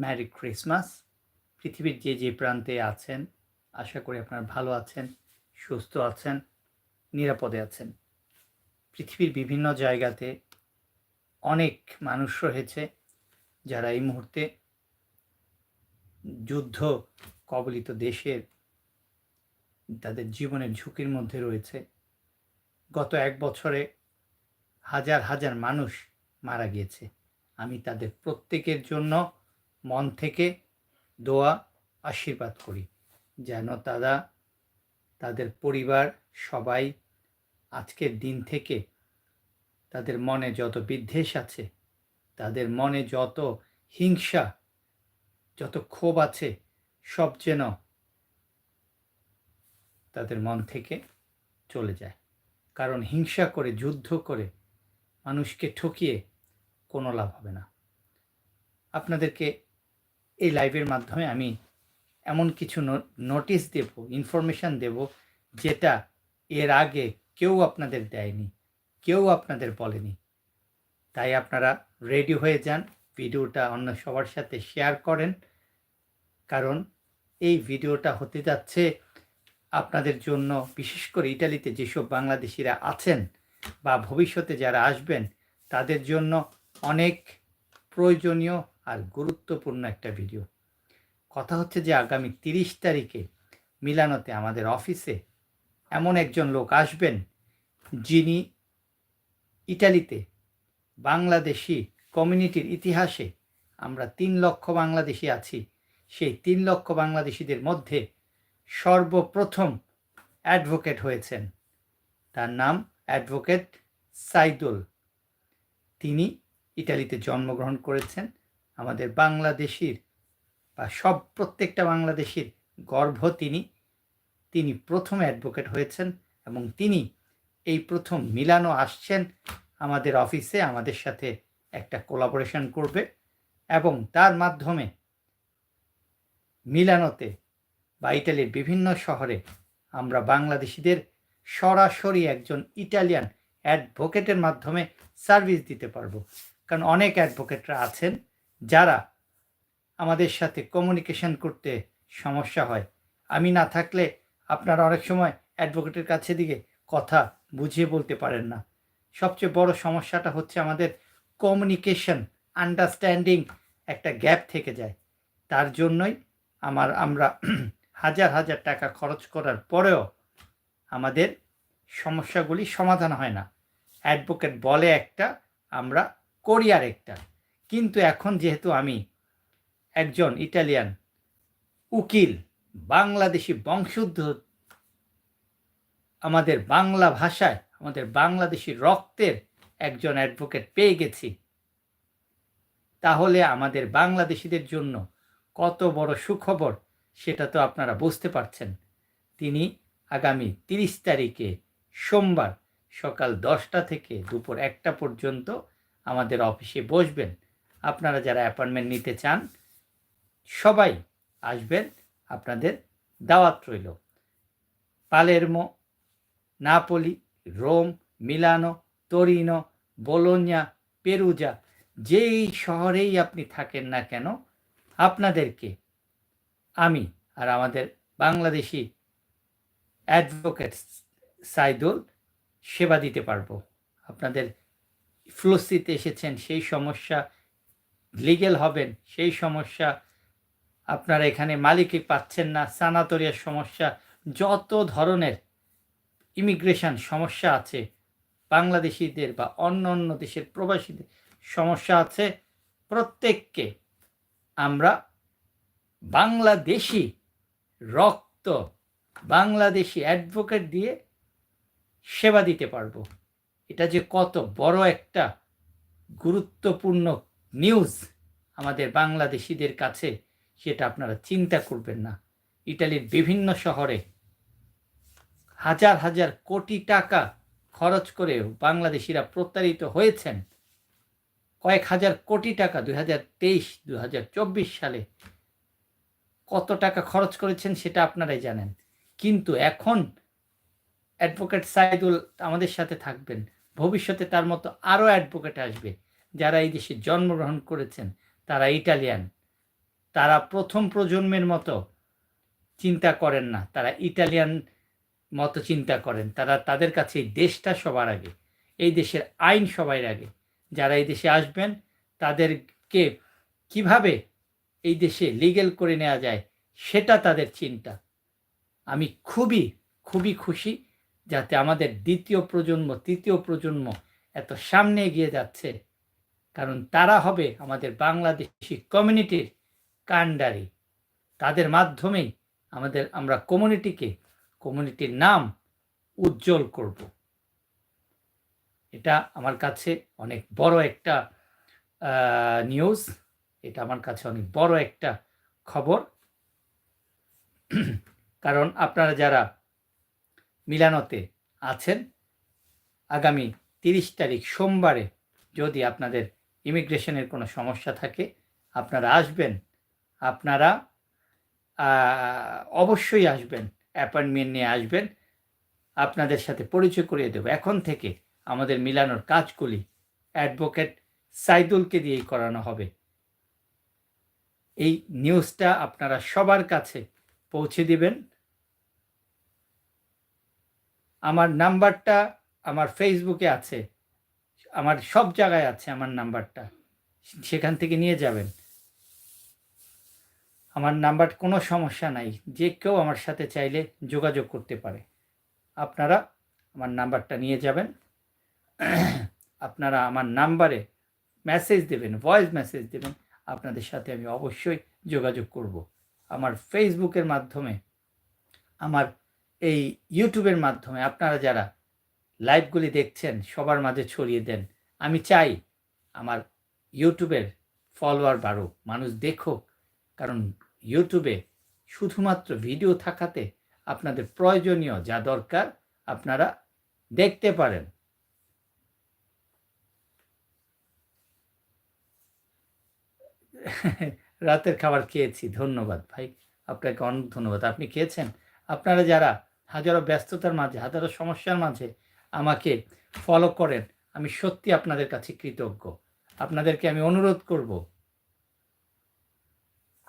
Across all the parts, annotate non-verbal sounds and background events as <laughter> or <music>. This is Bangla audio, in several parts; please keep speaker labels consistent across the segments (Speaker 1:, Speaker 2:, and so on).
Speaker 1: ম্যারি ক্রিসমাস পৃথিবীর যে যে প্রান্তে আছেন, আশা করি আপনারা ভালো আছেন, সুস্থ আছেন, নিরাপদে আছেন। পৃথিবীর বিভিন্ন জায়গাতে অনেক মানুষ রয়েছে যারা এই মুহূর্তে যুদ্ধ কবলিত দেশের, তাদের জীবনের ঝুঁকির মধ্যে রয়েছে। গত এক বছরে হাজার হাজার মানুষ মারা গিয়েছে। আমি তাদের প্রত্যেকের জন্য মন থেকে দোয়া, আশীর্বাদ করি, যেন তারা, তাদের পরিবার, সবাই আজকের দিন থেকে তাদের মনে যত বিদ্বেষ আছে, তাদের মনে যত হিংসা, যত ক্ষোভ আছে, সব যেন তাদের মন থেকে চলে যায়। কারণ হিংসা করে, যুদ্ধ করে মানুষকে ঠকিয়ে কোনো লাভ হবে না। আপনাদেরকে এই লাইভের মাধ্যমে আমি এমন কিছু নোটিশ দেব ইনফরমেশান দেব, যেটা এর আগে কেউ আপনাদের দেয়নি, কেউ আপনাদের বলেনি। তাই আপনারা রেডি হয়ে যান, ভিডিওটা অন্য সবার সাথে শেয়ার করেন। কারণ এই ভিডিওটা হতে যাচ্ছে আপনাদের জন্য, বিশেষ করে ইটালিতে যেসব বাংলাদেশিরা আছেন বা ভবিষ্যতে যারা আসবেন, তাদের জন্য অনেক প্রয়োজনীয় আর গুরুত্বপূর্ণ একটা ভিডিও কথা হচ্ছে যে আগামী তিরিশ তারিখে মিলানোতে আমাদের অফিসে এমন একজন লোক আসবেন যিনি ইটালিতে বাংলাদেশি কমিউনিটির ইতিহাসে আমরা তিন লক্ষ বাংলাদেশি আছি। সেই তিন লক্ষ বাংলাদেশিদের মধ্যে সর্বপ্রথম অ্যাডভোকেট হয়েছেন। তার নাম অ্যাডভোকেট সাইদুল। তিনি ইটালিতে জন্মগ্রহণ করেছেন। আমাদের বাংলাদেশির বা সব প্রত্যেকটা বাংলাদেশির গর্ভ তিনি তিনি প্রথম অ্যাডভোকেট হয়েছেন এবং তিনি এই প্রথম মিলানো আসছেন আমাদের অফিসে, আমাদের সাথে একটা কোলাবোরেশন করবে এবং তার মাধ্যমে মিলানোতে বা ইটালির বিভিন্ন শহরে আমরা বাংলাদেশিদের সরাসরি একজন ইটালিয়ান অ্যাডভোকেটের মাধ্যমে সার্ভিস দিতে পারব। কারণ অনেক অ্যাডভোকেটরা আছেন যারা আমাদের সাথে কমিউনিকেশন করতে সমস্যা হয়। আমি না থাকলে আপনারা অনেক সময় অ্যাডভোকেটের কাছে দিকে কথা বুঝিয়ে বলতে পারেন না। সবচেয়ে বড় সমস্যাটা হচ্ছে আমাদের কমিউনিকেশন আন্ডারস্ট্যান্ডিং একটা গ্যাপ থেকে যায়। তার জন্যই আমার, আমরা <clears throat> হাজার হাজার টাকা খরচ করার পরেও আমাদের সমস্যাগুলি সমাধান হয় না। অ্যাডভোকেট বলে একটা, আমরা করি আর একটা। কিন্তু এখন যেহেতু আমি একজন ইটালিয়ান উকিল, বাংলাদেশি বংশোদ্ভূত, আমাদের বাংলা ভাষায়, আমাদের বাংলাদেশি রক্তের একজন অ্যাডভোকেট পেয়ে গেছি, তাহলে আমাদের বাংলাদেশিদের জন্য কত বড় সুখবর সেটা তো আপনারা বুঝতে পারছেন। তিনি আগামী তিরিশ তারিখে সোমবার সকাল দশটা থেকে দুপুর একটা পর্যন্ত আমাদের অফিসে বসবেন। আপনারা যারা অ্যাপয়েন্টমেন্ট নিতে চান, সবাই আসবেন আপনাদের দাওয়াত রইল। Palermo Napoli Rome Milano Torino Bologna Perugia যেই শহরেই আপনি থাকেন না কেন, আপনাদেরকে আমি আর আমাদের বাংলাদেশি অ্যাডভোকেট সাইদুল সেবা দিতে পারব। আপনাদের ফ্লুসিতে এসেছেন, সেই সমস্যা লিগেল হবেন, সেই সমস্যা আপনারা এখানে মালিকই পাচ্ছেন না, সানাতরিয়ার সমস্যা, যত ধরনের ইমিগ্রেশন সমস্যা আছে, বাংলাদেশিদের বা অন্য অন্য দেশের প্রবাসীদের সমস্যা আছে, প্রত্যেককে আমরা বাংলাদেশি রক্ত, বাংলাদেশি অ্যাডভোকেট দিয়ে সেবা দিতে পারব। এটা যে কত বড় একটা গুরুত্বপূর্ণ নিউজ আমাদের বাংলাদেশিদের কাছে সেটা আপনারা চিন্তা করবেন না। ইটালির বিভিন্ন শহরে হাজার হাজার কোটি টাকা খরচ করেও বাংলাদেশিরা প্রতারিত হয়েছেন। কয়েক হাজার কোটি টাকা দুই হাজার তেইশ দু হাজার চব্বিশ সালে কত টাকা খরচ করেছেন সেটা আপনারাই জানেন। কিন্তু এখন অ্যাডভোকেট সাইদুল আমাদের সাথে থাকবেন। ভবিষ্যতে তার মতো আরও অ্যাডভোকেট আসবে। যারা এই দেশে জন্মগ্রহণ করেছেন, তারা ইটালিয়ান। তারা প্রথম প্রজন্মের মতো চিন্তা করেন না। তারা ইটালিয়ান মতো চিন্তা করেন। তারা তাদের কাছে এই দেশটা সবার আগে, এই দেশের আইন সবার আগে। যারা এই দেশে আসবেন, তাদেরকে কীভাবে এই দেশে লিগেল করে নেওয়া যায়, সেটা তাদের চিন্তা। আমি খুবই খুবই খুশি যাতে আমাদের দ্বিতীয় প্রজন্ম, তৃতীয় প্রজন্ম এত সামনে এগিয়ে যাচ্ছে। কারণ তারা হবে আমাদের বাংলাদেশি কমিউনিটির কাণ্ডারি। তাদের মাধ্যমেই আমাদের, আমরা কমিউনিটিকে, কমিউনিটির নাম উজ্জ্বল করব। এটা আমার কাছে অনেক বড় একটা নিউজ এটা আমার কাছে অনেক বড় একটা খবর। কারণ আপনারা যারা মিলানতে আছেন, আগামী তিরিশ তারিখ সোমবারে যদি আপনাদের ইমিগ্রেশনের কোনো সমস্যা থাকে, আপনারা আসবেন। আপনারা অবশ্যই আসবেন, অ্যাপয়েন্টমেন্ট নিয়ে আসবেন। আপনাদের সাথে পরিচয় করিয়ে দেবো। এখন থেকে আমাদের মিলানোর কাজগুলি অ্যাডভোকেট সাইদুলকে দিয়েই করানো হবে। এই নিউজটা আপনারা সবার কাছে পৌঁছে দিবেন। আমার নাম্বারটা আমার ফেসবুকে আছে। আমার সব জায়গায় আছে আমার নাম্বারটা। সেখান থেকে নিয়ে যাবেন। আমার নাম্বার কোনো সমস্যা নাই। যে কেউ আমার সাথে চাইলে যোগাযোগ করতে পারে। আপনারা আমার নাম্বারটা নিয়ে যাবেন। আপনারা আমার নাম্বারে মেসেজ দেবেন ভয়েস মেসেজ দেবেন। আপনাদের সাথে আমি অবশ্যই যোগাযোগ করব। আমার ফেসবুকের মাধ্যমে, আমার এই ইউটিউবের মাধ্যমে আপনারা যারা লাইভগুলি দেখছেন, সবার মাঝে ছড়িয়ে দেন। আমি চাই আমার ইউটিউবের ফলোয়ার বাড়ুক, মানুষ দেখুক, কারণ ইউটিউবে শুধুমাত্র ভিডিও থাকাতে আপনাদের প্রয়োজনীয় যা দরকার আপনারা দেখতে পারেন। রাতের খাবার খেয়েছি, ধন্যবাদ ভাই, আপনাকে অনেক ধন্যবাদ। আপনি খেয়েছেন? আপনারা যারা হাজারো ব্যস্ততার মাঝে, হাজারো সমস্যার মাঝে আমাকে ফলো করেন। আমি সত্যি আপনাদের কাছে কৃতজ্ঞ। আপনাদেরকে আমি অনুরোধ করব।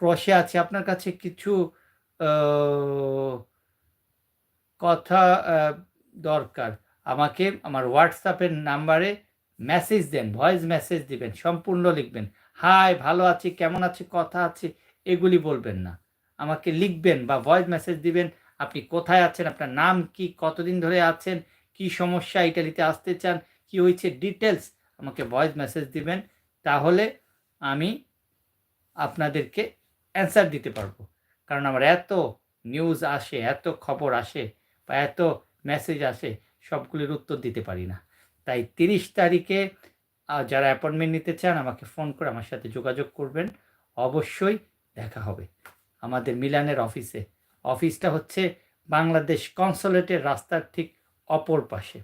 Speaker 1: ক্রসে আছে আপনার কাছে কিছু কথা দরকার। আমাকে আমার হোয়াটসঅ্যাপের নাম্বারে মেসেজ দেন ভয়েস মেসেজ দিবেন, সম্পূর্ণ লিখবেন। হাই ভালো আছি, কেমন আছি, কথা আছে, এগুলি বলবেন না। আমাকে লিখবেন বা ভয়েস মেসেজ দিবেন, আপনি কোথায় আছেন, আপনার নাম কি, কতদিন ধরে আছেন কি সমস্যা ইটালিতে আসতে চান, কি হয়েছে ডিটেলস আমাকে ভয়েস মেসেজ দিবেন, তাহলে আমি আপনাদেরকে অ্যান্সার দিতে পারব। কারণ আমার এত নিউজ আসে, এত খবর আসে বা এত মেসেজ আসে, সবগুলির উত্তর দিতে পারি না। তাই তিরিশ তারিখে যারা অ্যাপয়েন্টমেন্ট নিতে চান, আমাকে ফোন করে আমার সাথে যোগাযোগ করবেন। অবশ্যই দেখা হবে আমাদের মিলানের অফিসে অফিসটা হচ্ছে বাংলাদেশ কনসুলেটের রাস্তার ঠিক অপর পাশে।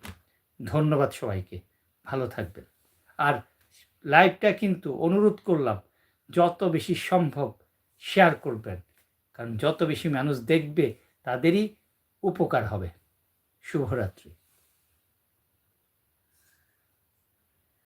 Speaker 1: ধন্যবাদ সবাইকে। ভালো থাকবেন। আর লাইভটা কিন্তু অনুরোধ করলাম, যত বেশি সম্ভব শেয়ার করবেন, কারণ যত বেশি মানুষ দেখবে, তাদেরই উপকার হবে। শুভরাত্রি।